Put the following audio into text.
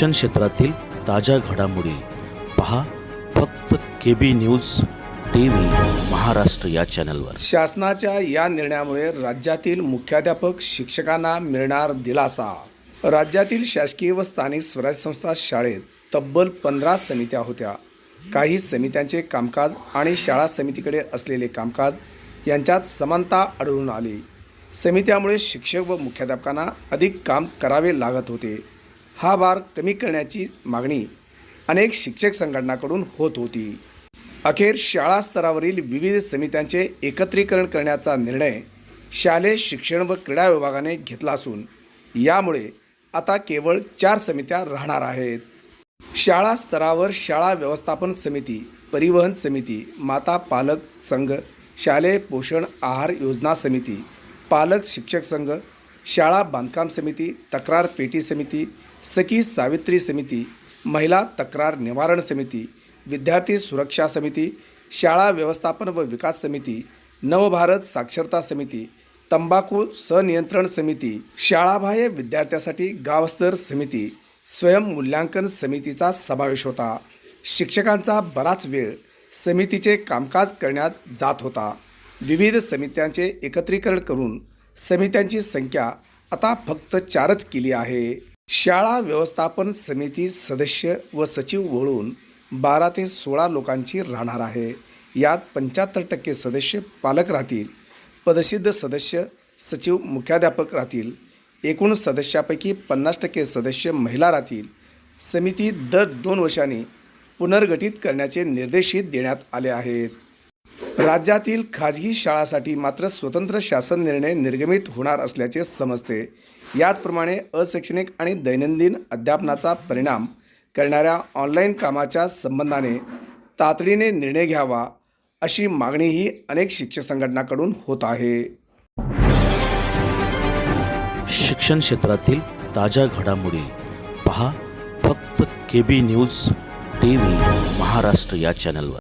शिक्षण क्षेत्रातील ताज्या घडामोडी पहा फक्त K B news T V Maharashtra या चॅनलवर. शासनाच्या या निर्णयामुळे राज्यातील मुख्याध्यापक शिक्षकांना मिळणार दिलासा. राज्यातील शासकीय व स्थानिक स्वराज्य संस्था शाळेत तब्बल पंधरा समित्या होत्या. काही समित्यांचे कामकाज आणि शाळा समितीकडे असलेले कामकाज यांच्यात समानता आढळून आली. समित्यामुळे शिक्षक व मुख्याध्यापकांना अधिक काम करावे लागत होते. हा भार कमी करण्याची मागणी अनेक शिक्षक संघटनाकडून होत होती. अखेर शाळा स्तरावरील विविध समित्यांचे एकत्रीकरण करण्याचा निर्णय शालेय शिक्षण व क्रीडा विभागाने घेतला असून यामुळे आता केवळ चार समित्या राहणार आहेत. शाळा स्तरावर शाळा व्यवस्थापन समिती परिवहन समिती माता पालक संघ शालेय पोषण आहार योजना समिती पालक शिक्षक संघ शाळा बांधकाम समिती तक्रार पेटी समिती सखी सावित्री समिती महिला तक्रार निवारण समिती विद्यार्थी सुरक्षा समिती शाळा व्यवस्थापन व विकास समिती नवभारत साक्षरता समिती तंबाखू सनियंत्रण समिती शाळाबाह्य विद्यार्थ्यासाठी गावस्तर समिती स्वयंमूल्यांकन समितीचा समावेश होता. शिक्षकांचा बराच वेळ समितीचे कामकाज करण्यात जात होता. विविध समित्यांचे एकत्रीकरण करून समित्यांची संख्या आता फक्त चारच केली आहे. शाळा व्यवस्थापन समिती सदस्य व सचिव वळून बारा ते सोळा लोकांची राहणार आहे. यात पंच्याहत्तर टक्के सदस्य पालक राहतील पदसिद्ध सदस्य सचिव मुख्याध्यापक राहतील एकूण सदस्यापैकी पन्नास टक्के सदस्य महिला राहतील. समिती दर दोन वर्षांनी पुनर्गठित करण्याचे निर्देशित देण्यात आले आहेत. राज्यातील खाजगी शाळांसाठी मात्र स्वतंत्र शासन निर्णय निर्गमित होणार असल्याचे समजते. याचप्रमाणे अशैक्षणिक आणि दैनंदिन अध्यापनाचा परिणाम करणाऱ्या ऑनलाईन कामाच्या संबंधाने तातडीने निर्णय घ्यावा अशी मागणीही अनेक शिक्षक संघटनाकडून होत आहे. शिक्षण क्षेत्रातील ताज्या घडामोडी पहा फक्त K B news T V Maharashtra या चॅनलवर.